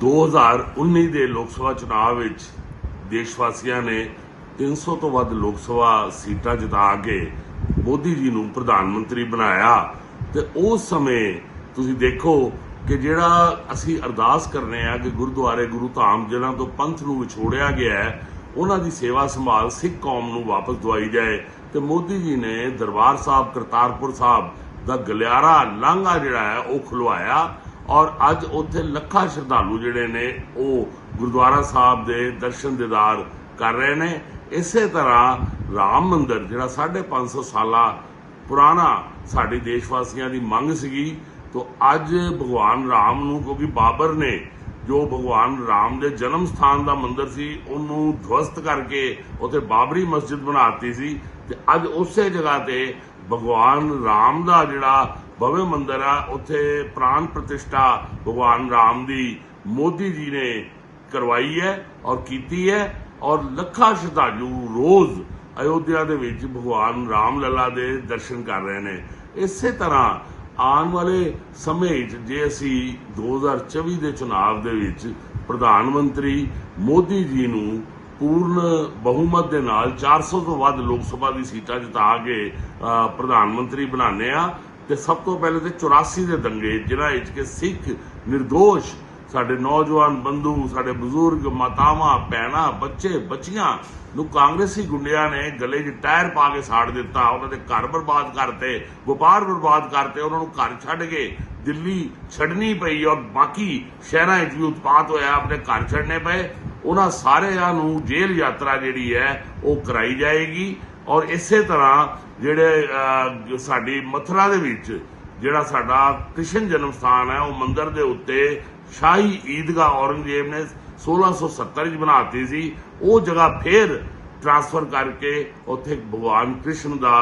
2019 ਦੇ ਲੋਕ ਸਭਾ ਚੁਣਾਵ ਵਿੱਚ ਦੇਸ਼ ਵਾਸੀਆਂ ਨੇ 300 ਤੋਂ ਵੱਧ ਲੋਕ ਸਭਾ ਸੀਟਾਂ ਜਿਤਾ ਕੇ ਮੋਦੀ ਜੀ ਨੂੰ ਪ੍ਰਧਾਨ ਮੰਤਰੀ ਬਣਾਇਆ। ਤੇ ਉਸ ਸਮੇਂ ਤੁਸੀਂ ਦੇਖੋ ਕਿ ਜਿਹੜਾ ਅਸੀਂ ਅਰਦਾਸ ਕਰਨੇ ਆ ਕਿ ਗੁਰਦੁਆਰੇ ਗੁਰੂ ਧਾਮ ਜਿਹਨਾਂ ਤੋਂ ਪੰਥ ਨੂੰ ਵਿਛੋੜਿਆ ਗਿਆ ਹੈ, ਉਹਨਾਂ ਦੀ ਸੇਵਾ ਸੰਭਾਲ ਸਿੱਖ ਕੌਮ ਨੂੰ ਵਾਪਸ ਦਵਾਈ ਜਾਏ। ਤੇ ਮੋਦੀ ਜੀ ਨੇ ਦਰਬਾਰ ਸਾਹਿਬ, ਕਰਤਾਰਪੁਰ ਸਾਹਿਬ ਦਾ ਗਲਿਆਰਾ ਲਾਂਘਾ ਜਿਹੜਾ ਹੈ, ਉਹ ਖੁਲਵਾਇਆ। ਔਰ ਅੱਜ ਉੱਥੇ ਲੱਖਾਂ ਸ਼ਰਧਾਲੂ ਜਿਹੜੇ ਨੇ, ਉਹ ਗੁਰਦੁਆਰਾ ਸਾਹਿਬ ਦੇ ਦਰਸ਼ਨ ਦੀਦਾਰ ਕਰ ਰਹੇ ਨੇ। ਇਸੇ ਤਰ੍ਹਾਂ ਰਾਮ ਮੰਦਿਰ, ਜਿਹੜਾ 550 ਸਾਲਾ ਪੁਰਾਣਾ ਸਾਡੇ ਦੇਸ਼ ਵਾਸੀਆਂ ਦੀ ਮੰਗ ਸੀਗੀ, ਤੋਂ ਅੱਜ ਭਗਵਾਨ ਰਾਮ ਨੂੰ, ਕਿਉਂਕਿ ਬਾਬਰ ਨੇ ਜੋ ਭਗਵਾਨ ਰਾਮ ਦੇ ਜਨਮ ਸਥਾਨ ਦਾ ਮੰਦਿਰ ਸੀ, ਉਹਨੂੰ ਧਵਸਤ ਕਰਕੇ ਉੱਥੇ ਬਾਬਰੀ ਮਸਜਿਦ ਬਣਾਤੀ ਸੀ। ਤੇ ਅੱਜ ਉਸੇ ਜਗ੍ਹਾ ਤੇ ਭਗਵਾਨ ਰਾਮ ਦਾ ਜਿਹੜਾ ਭਵਯ ਮੰਦਿਰ ਆ ਉੱਥੇ ਪ੍ਰਾਨ ਪ੍ਰਤਿਸ਼ਠਾ ਭਗਵਾਨ ਰਾਮ ਦੀ ਮੋਦੀ ਜੀ ਨੇ ਕਰਵਾਈ ਹੈ ਔਰ ਕੀਤੀ ਹੈ ਔਰ ਲੱਖਾਂ ਸ਼ਰਧਾਲੂ ਰੋਜ਼ ਅਯੋਧਿਆ ਦੇ ਵਿੱਚ ਭਗਵਾਨ ਰਾਮ ਲਲਾ ਦੇ ਦਰਸ਼ਨ ਕਰ ਰਹੇ ਨੇ। ਇਸੇ ਤਰ੍ਹਾਂ ਆਉਣ ਵਾਲੇ ਸਮੇਂ 'ਚ ਜੇ ਅਸੀਂ 2024 ਦੇ ਚੁਣਾਵ ਦੇ ਵਿੱਚ ਪ੍ਰਧਾਨ ਮੰਤਰੀ ਮੋਦੀ ਜੀ ਨੂੰ ਪੂਰਨ ਬਹੁਮਤ ਦੇ ਨਾਲ 400 ਤੋਂ ਵੱਧ ਲੋਕ ਸਭਾ ਦੀ ਸੀਟਾਂ ਜਿਤਾ ਕੇ ਪ੍ਰਧਾਨ ਮੰਤਰੀ ਬਣਾਉਂਦੇ ਆ ਤੇ ਸਭ ਤੋਂ ਪਹਿਲੇ ਤੇ 84 ਦੇ ਦੰਗੇ, ਜਿਨ੍ਹਾਂ ਵਿੱਚ ਕਿ ਸਿੱਖ નિર્ਦੋਸ਼ ਸਾਡੇ ਨੌਜਵਾਨ ਬੰਧੂ, ਸਾਡੇ ਬਜ਼ੁਰਗ, ਮਾਤਾਵਾਂ, ਭੈਣਾਂ, ਬੱਚੇ, ਬੱਚੀਆਂ ਨੂੰ ਕਾਂਗਰਸੀ ਗੁੰਡਿਆਂ ਨੇ ਗਲੇ 'ਚ ਟਾਇਰ ਪਾ ਕੇ ਸਾੜ ਦਿੱਤਾ। ਉਹਨਾਂ ਦੇ ਘਰ ਬਰਬਾਦ ਕਰਤੇ, ਵਪਾਰ ਬਰਬਾਦ ਕਰਤੇ, ਉਹਨਾਂ ਨੂੰ ਘਰ ਛੱਡ ਕੇ ਦਿੱਲੀ ਛੱਡਣੀ ਪਈ ਔਰ ਬਾਕੀ ਸ਼ਹਿਰਾਂ 'ਚ ਵੀ ਉਤਪਾਤ ਹੋਇਆ, ਆਪਣੇ ਘਰ ਛੱਡਣੇ ਪਏ। ਉਹਨਾਂ ਸਾਰਿਆਂ ਨੂੰ ਜੇਲ੍ਹ ਯਾਤਰਾ ਜਿਹੜੀ ਹੈ, ਉਹ ਕਰਾਈ ਜਾਏਗੀ। ਔਰ ਇਸੇ ਤਰ੍ਹਾਂ ਜਿਹੜੇ ਸਾਡੀ ਮਥੁਰਾ ਦੇ ਵਿੱਚ ਜਿਹੜਾ ਸਾਡਾ ਕ੍ਰਿਸ਼ਨ ਜਨਮ ਸਥਾਨ ਹੈ, ਉਹ ਮੰਦਰ ਦੇ ਉੱਤੇ ਸ਼ਾਹੀ ਈਦਗਾਹ ਔਰੰਗਜ਼ੇਬ ਨੇ 1670 ਵਿੱਚ ਬਣਾਤੀ ਸੀ। ਉਹ ਜਗ੍ਹਾ ਫੇਰ ਟ੍ਰਾਂਸਫਰ ਕਰਕੇ ਉੱਥੇ ਭਗਵਾਨ ਕ੍ਰਿਸ਼ਨ ਦਾ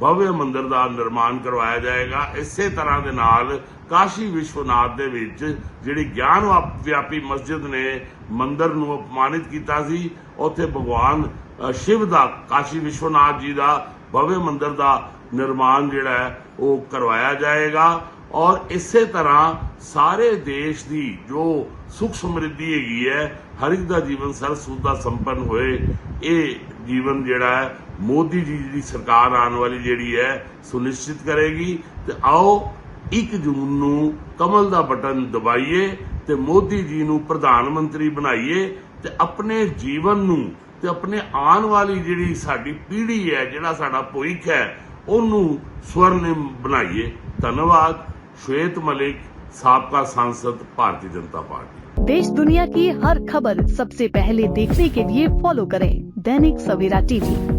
ਭਵਯ ਮੰਦਿਰ ਦਾ ਨਿਰਮਾਣ ਕਰਵਾਇਆ ਜਾਏਗਾ। ਇਸੇ ਤਰ੍ਹਾਂ ਦੇ ਨਾਲ ਕਾਸ਼ੀ ਵਿਸ਼ਵਨਾਥ ਦੇ ਵਿੱਚ ਜਿਹੜੀ ਗਿਆਨ ਵਿਆਪੀ ਮਸਜਿਦ ਨੇ ਮੰਦਿਰ ਨੂੰ ਅਪਮਾਨਿਤ ਕੀਤਾ ਸੀ, ਉੱਥੇ ਭਗਵਾਨ ਸ਼ਿਵ ਦਾ, ਕਾਸ਼ੀ ਵਿਸ਼ਵਨਾਥ ਜੀ ਦਾ ਭਵਯ ਮੰਦਿਰ ਦਾ ਨਿਰਮਾਣ ਜਿਹੜਾ ਹੈ, ਉਹ ਕਰਵਾਇਆ ਜਾਏਗਾ। ਔਰ ਇਸੇ ਤਰ੍ਹਾਂ ਸਾਰੇ ਦੇਸ਼ ਦੀ ਜੋ ਸੁਖ ਸਮਰਿੱਧੀ ਹੈਗੀ ਹੈ ਹਰ ਇੱਕ ਦਾ ਜੀਵਨ ਸਰਸੁਦਾ ਸੰਪੰਨ ਹੋਏ, ਇਹ ਜੀਵਨ ਜਿਹੜਾ ਹੈ ਮੋਦੀ ਜੀ ਦੀ ਸਰਕਾਰ ਆਉਣ ਵਾਲੀ ਜਿਹੜੀ ਹੈ ਸੁਨਿਸ਼ਚਿਤ ਕਰੇਗੀ ਤੇ ਆਓ 1 ਜੂਨ ਨੂੰ ਕਮਲ ਦਾ ਬਟਨ ਦਬਾਈਏ ਤੇ ਮੋਦੀ ਜੀ ਨੂੰ ਪ੍ਰਧਾਨ ਮੰਤਰੀ ਬਣਾਈਏ ਤੇ ਆਪਣੇ ਜੀਵਨ ਨੂੰ ਤੇ ਆਪਣੇ ਆਉਣ ਵਾਲੀ ਜਿਹੜੀ ਸਾਡੀ ਪੀੜ੍ਹੀ ਹੈ ਜਿਹੜਾ ਸਾਡਾ ਭਵਿੱਖ ਹੈ ਉਹਨੂੰ ਸਵਰਨਿਮ ਬਣਾਈਏ ਧੰਨਵਾਦ श्वेत मलिक साबका सांसद भारतीय जनता पार्टी देश दुनिया की हर खबर सबसे पहले देखने के लिए फॉलो करें दैनिक सवेरा टीवी